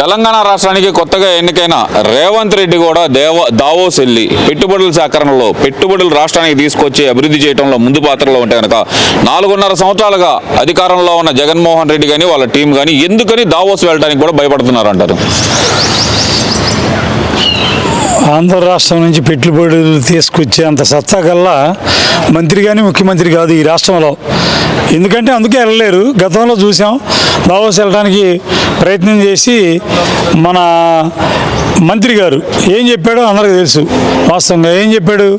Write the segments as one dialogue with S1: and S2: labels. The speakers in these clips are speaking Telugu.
S1: తెలంగాణ రాష్ట్రానికి కొత్తగా ఎన్నికైన రేవంత్ రెడ్డి కూడా దేవ దావోస్ వెళ్ళి పెట్టుబడుల సేకరణలో పెట్టుబడులు రాష్ట్రానికి తీసుకొచ్చి అభివృద్ధి చేయడంలో ముందు పాత్రలో ఉంటే కనుక నాలుగున్నర సంవత్సరాలుగా అధికారంలో ఉన్న జగన్మోహన్ రెడ్డి కానీ వాళ్ళ టీం కానీ ఎందుకని దావోస్ వెళ్ళడానికి కూడా భయపడుతున్నారు అంటారు
S2: ఆంధ్ర రాష్ట్రం నుంచి పెట్టుబడులు తీసుకొచ్చే అంత సత్తా కల్లా మంత్రి కానీ ముఖ్యమంత్రి కాదు ఈ రాష్ట్రంలో. ఎందుకంటే అందుకే వెళ్ళలేరు. గతంలో చూసాం. దావోస్ వెళ్ళడానికి ప్రయత్నం చేసి మన మంత్రి గారు ఏం చెప్పాడో అందరికీ తెలుసు. వాస్తవంగా ఏం చెప్పాడు?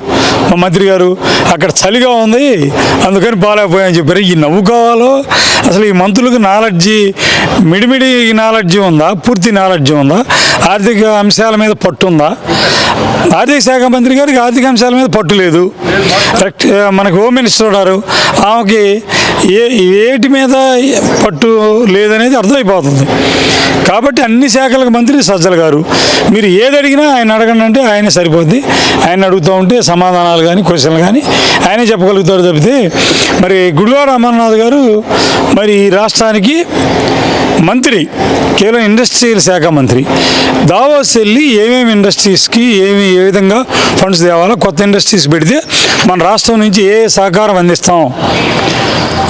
S2: మా మంత్రి గారు అక్కడ చలిగా ఉంది అందుకని పోలేకపోయాని చెప్పారు. ఈ నవ్వు కావాలో? అసలు ఈ మంత్రులకు నాలెడ్జి మిడిమిడి నాలెడ్జి ఉందా? పూర్తి నాలెడ్జి ఉందా? ఆర్థిక అంశాల మీద పట్టుందా? ఆర్థిక శాఖ మంత్రి గారికి ఆర్థిక అంశాల మీద పట్టు లేదు. మనకు హోమ్ మినిస్టర్ ఉన్నారు. ఆమెకి ఏ ఏటి మీద పట్టు లేదనేది అర్థమైపోతుంది. కాబట్టి అన్ని శాఖలకు మంత్రి సజ్జల గారు. మీరు ఏది అడిగినా ఆయన అడగండి అంటే ఆయన సరిపోద్ది. ఆయన అడుగుతూ ఉంటే సమాధానాలు కానీ క్వశ్చన్లు కానీ ఆయనే చెప్పగలుగుతారు తప్పితే మరి గుడివాడ అమర్నాథ్ గారు మరి ఈ రాష్ట్రానికి మంత్రి కేవలం ఇండస్ట్రియల్ శాఖ మంత్రి. దావోస్ వెళ్ళి ఏమేమి ఇండస్ట్రీస్కి ఏమి ఏ విధంగా ఫండ్స్ తేవాలో కొత్త ఇండస్ట్రీస్ పెడితే మన రాష్ట్రం నుంచి ఏ సహకారం అందిస్తాం.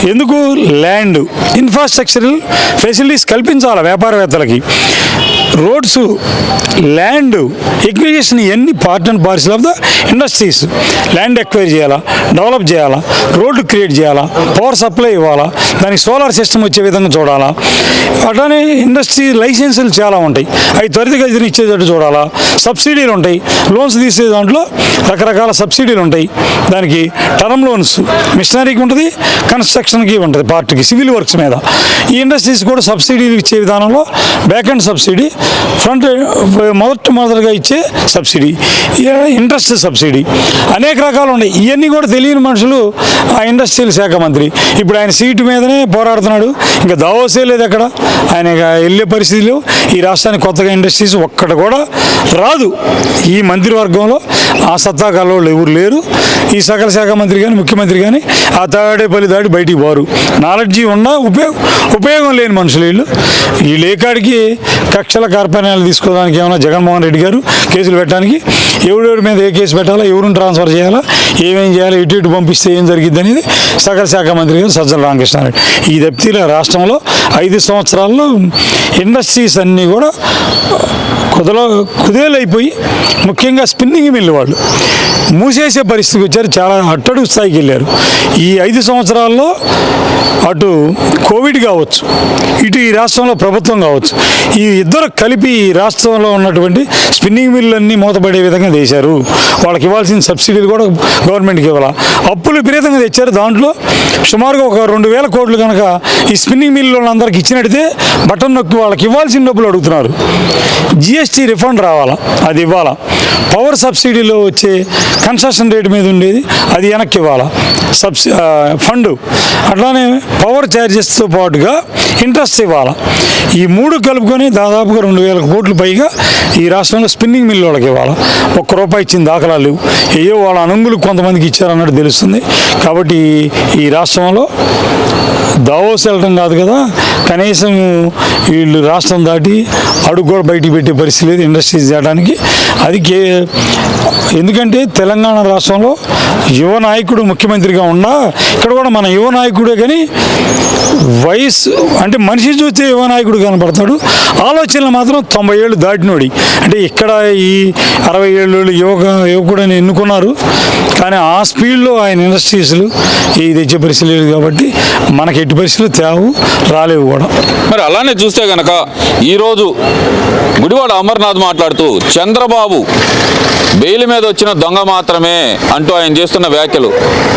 S2: ఎందుకు? ల్యాండ్ ఇన్ఫ్రాస్ట్రక్చరల్ ఫెసిలిటీస్ కల్పించాలి వ్యాపారవేత్తలకి. రోడ్స్ ల్యాండ్ ఎగ్జిక్యూషన్ ఇవన్నీ part and parcel of the industries. Land acquire చేయాలా డెవలప్ చేయాలా రోడ్డు క్రియేట్ చేయాలా పవర్ సప్లై ఇవ్వాలా దానికి సోలార్ సిస్టమ్ వచ్చే విధంగా చూడాలా. అట్లానే ఇండస్ట్రీ లైసెన్సులు చాలా ఉంటాయి. అవి త్వరితగతిన ఇచ్చేటట్టు చూడాలా. సబ్సిడీలు ఉంటాయి. లోన్స్ తీసే దాంట్లో రకరకాల సబ్సిడీలు ఉంటాయి. దానికి టర్మ్ లోన్స్ మిషనరీకి ఉంటుంది కన్స్ట్రక్షన్కి ఉంటుంది పార్ట్కి సివిల్ వర్క్స్ మీద. ఈ ఇండస్ట్రీస్ కూడా సబ్సిడీలు ఇచ్చే విధానంలో బ్యాక్ అండ్ సబ్సిడీ ఫ్రంట్ మొదట ఇచ్చే సబ్సిడీ. Interest subsidy. అనేక రకాలు ఉన్నాయి. ఇవన్నీ కూడా తెలియని మనుషులు ఆ ఇండస్ట్రియల్ శాఖ మంత్రి. ఇప్పుడు ఆయన సీటు మీదనే పోరాడుతున్నాడు. ఇంకా దావోసే లేదు అక్కడ ఆయన వెళ్ళే పరిస్థితిలో ఈ రాష్ట్రానికి కొత్తగా ఇండస్ట్రీస్ ఒక్కటి కూడా రాదు. ఈ మంత్రివర్గంలో ఆ సత్తా కలవాళ్ళు ఎవరు లేరు. ఈ సకల శాఖ మంత్రి కానీ ముఖ్యమంత్రి కానీ ఆ తాడేపల్లి దాటి బయటికి పోరు. నాలెడ్జి ఉన్నా ఉపయోగం ఉపయోగం లేని మనుషులు వీళ్ళు. వీళ్ళు ఏ కాడికి కక్షల కార్పణ్యాలు తీసుకోవడానికి ఏమైనా జగన్మోహన్ రెడ్డి గారు కేసులు పెట్టడానికి? ఎవరెవరి మీద ఏ కేసు పెట్టాలా? ఎవరిని ట్రాన్స్ఫర్ చేయాలా? ఏమేం చేయాలి? ఇటు ఇటు పంపిస్తే ఏం జరిగింది అనేది సకల శాఖ మంత్రి గారు సజ్జల రామకృష్ణారెడ్డి. ఈ దప్తీల రాష్ట్రంలో ఐదు సంవత్సరాల్లో ఇండస్ట్రీస్ అన్నీ కూడా కుదలో కుదేలైపోయి ముఖ్యంగా స్పిన్నింగ్ మిల్లు వాళ్ళు మూసేసే పరిస్థితికి వచ్చారు. చాలా అట్టడుగు స్థాయికి వెళ్ళారు. ఈ ఐదు సంవత్సరాల్లో అటు కోవిడ్ కావచ్చు ఇటు ఈ రాష్ట్రంలో ప్రభుత్వం కావచ్చు ఈ ఇద్దరు కలిపి ఈ రాష్ట్రంలో ఉన్నటువంటి స్పిన్నింగ్ మిల్లన్నీ మూతపడే విధంగా చేశారు. వాళ్ళకి ఇవ్వాల్సిన సబ్సిడీలు కూడా గవర్నమెంట్కి ఇవ్వాల? అప్పులు విపరీతంగా తెచ్చారు. దాంట్లో సుమారుగా ఒక రెండు వేల కోట్లు కనుక ఈ స్పిన్నింగ్ మిల్లు వాళ్ళందరికి ఇచ్చినట్టే బటన్ నొక్కి వాళ్ళకి ఇవ్వాల్సిన డబ్బులు అడుగుతున్నారు. జిఎస్టీ రిఫండ్ రావాలా? అది ఇవ్వాలా? పవర్ సబ్సిడీలో వచ్చే కన్సెషన్ రేట్ మీద ఉండేది అది వెనక్కి ఇవ్వాలా? సబ్సి ఫండ్ అట్లానే పవర్ ఛార్జెస్తో పాటుగా ఇంట్రెస్ట్ ఇవ్వాలా? ఈ మూడు కలుపుకొని దాదాపుగా రెండు వేల కోట్లు పైగా ఈ రాష్ట్రంలో స్పిన్నింగ్ మిల్ వాళ్ళకి ఇవ్వాలా? ఒక్క రూపాయి ఇచ్చిన దాఖలాలు ఏయో వాళ్ళ అనుంగులు కొంతమందికి ఇచ్చారన్నట్టు తెలుస్తుంది. కాబట్టి ఈ- ఈ రాష్ట్రంలో దావోస్ వెళ్ళడం కాదు కదా కనీసం వీళ్ళు రాష్ట్రం దాటి అడుగు కూడా బయటికి పెట్టే పరిస్థితి లేదు. ఇండస్ట్రీస్ చేయడానికి అది కే ఎందుకంటే తెలంగాణ రాష్ట్రంలో యువ నాయకుడు ముఖ్యమంత్రిగా ఉన్నా ఇక్కడ కూడా మన యువ నాయకుడే కానీ వయసు అంటే మనిషి చూస్తే యువ నాయకుడు కనపడతాడు. ఆలోచనలు మాత్రం తొంభై ఏళ్ళు దాటినోడి. అంటే ఇక్కడ ఈ అరవై ఏళ్ళు యువక యువకుడు అని ఎన్నుకున్నారు. కానీ ఆ స్పీడ్లో ఆయన ఇండస్ట్రీస్లు ఈ తెచ్చే పరిస్థితి లేదు కాబట్టి మనకి ఎట్టి పరిస్థితులు తేవు రాలేవు కూడా.
S1: మరి అలానే చూస్తే కనుక ఈరోజు గుడివాడ అమర్నాథ్ మాట్లాడుతూ చంద్రబాబు బెయిల్ మీద వచ్చిన దొంగ మాత్రమే అంటూ ఆయన చేస్తున్న వ్యాఖ్యలు.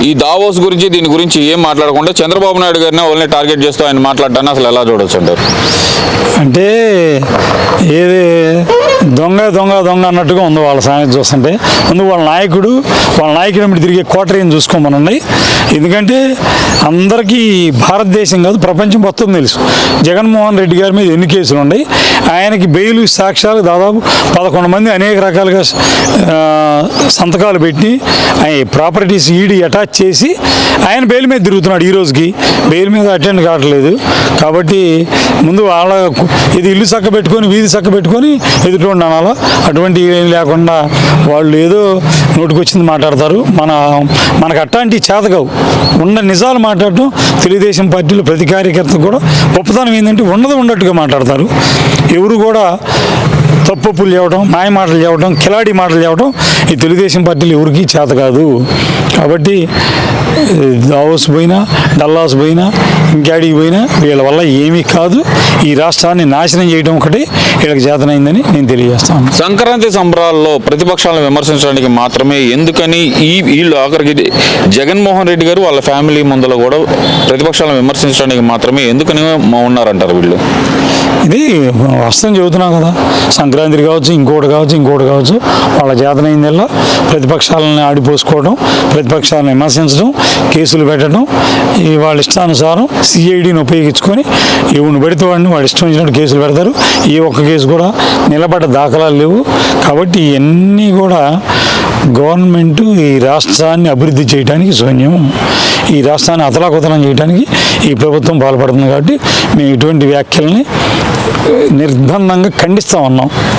S1: ఈ దావోస్ గురించి దీని గురించి ఏం మాట్లాడకుండా చంద్రబాబు నాయుడు గారిని ఓన్లీ టార్గెట్ చేస్తూ ఆయన మాట్లాడటాన్ని అసలు ఎలా చూడొచ్చు అంటారు?
S2: అంటే ఏది దొంగ దొంగ దొంగ అన్నట్టుగా ఉంది వాళ్ళ సంగతి చూస్తుంటే. అందుకు వాళ్ళ నాయకుడు వాళ్ళ నాయకుడు ఇప్పుడు తిరిగే కోటరీని చూసుకోమనండి. ఎందుకంటే అందరికీ భారతదేశం కాదు ప్రపంచం మొత్తం తెలుసు. జగన్మోహన్ రెడ్డి గారి మీద ఎన్ని కేసులు ఉన్నాయి? ఆయనకి బెయిల్ సాక్ష్యాలు దాదాపు పదకొండు మంది అనేక రకాలుగా సంతకాలు పెట్టి ఆయన ప్రాపర్టీస్ ఈడీ అటాచ్ చేసి ఆయన బెయిల్ మీద తిరుగుతున్నాడు ఈ రోజుకి. బెయిల్ మీద అటెండ్ కావట్లేదు. కాబట్టి ముందు వాళ్ళ ఇది ఇల్లు చక్క పెట్టుకొని వీధి చక్క పెట్టుకొని ఎదుటి అనాలా? అటువంటి ఏం లేకుండా వాళ్ళు ఏదో నోటికొచ్చింది మాట్లాడతారు. మన మనకు అట్లాంటి చేతకవు ఉన్న నిజాలు మాట్లాడటం తెలుగుదేశం పార్టీలో ప్రతి కార్యకర్త కూడా గొప్పతనం ఏంటంటే ఉన్నది ఉన్నట్టుగా మాట్లాడతారు. ఎవరు కూడా తప్పులు చెప్పడం మాయ మాటలు చెప్పడం కిలాడి మాటలు చెప్పడం ఈ తెలుగుదేశం పార్టీలు ఎవరికి చేత కాదు. కాబట్టి దావోస్ పోయినా డల్లాస్ పోయినా ఇంకాడికి పోయినా వీళ్ళ వల్ల ఏమీ కాదు. ఈ రాష్ట్రాన్ని నాశనం చేయడం ఒకటి వీళ్ళకి చేతనైందని నేను తెలియజేస్తాను.
S1: సంక్రాంతి సంబరాల్లో ప్రతిపక్షాలను విమర్శించడానికి మాత్రమే ఎందుకని ఈ వీళ్ళు ఆఖరికి జగన్మోహన్ రెడ్డి గారు వాళ్ళ ఫ్యామిలీ ముందర కూడా ప్రతిపక్షాలను విమర్శించడానికి మాత్రమే ఎందుకని ఉన్నారంటారు వీళ్ళు?
S2: ఇది వస్తం చెబుతున్నాం కదా సంక్రాంతి కావచ్చు ఇంకోటి కావచ్చు ఇంకోటి కావచ్చు వాళ్ళ చేతనైందల్లా ప్రతిపక్షాలను ఆడిపోసుకోవడం ప్రతిపక్షాలను విమర్శించడం కేసులు పెట్టడం ఈ వాళ్ళ ఇష్టానుసారం సిఐడిని ఉపయోగించుకొని ఎవరిని పెడితే వాడిని వాడు ఇష్టం వచ్చినట్టు కేసులు పెడతారు. ఏ ఒక్క కేసు కూడా నిలబడ్డ దాఖలాలు లేవు. కాబట్టి ఇవన్నీ కూడా గవర్నమెంట్ ఈ రాష్ట్రాన్ని అభివృద్ధి చేయడానికి శూన్యం ఈ రాష్ట్రాన్ని అతలాకుతలం చేయడానికి ఈ ప్రభుత్వం పాల్పడుతుంది కాబట్టి మేము ఇటువంటి వ్యాఖ్యల్ని నిర్బంధంగా ఖండిస్తూ ఉన్నాం.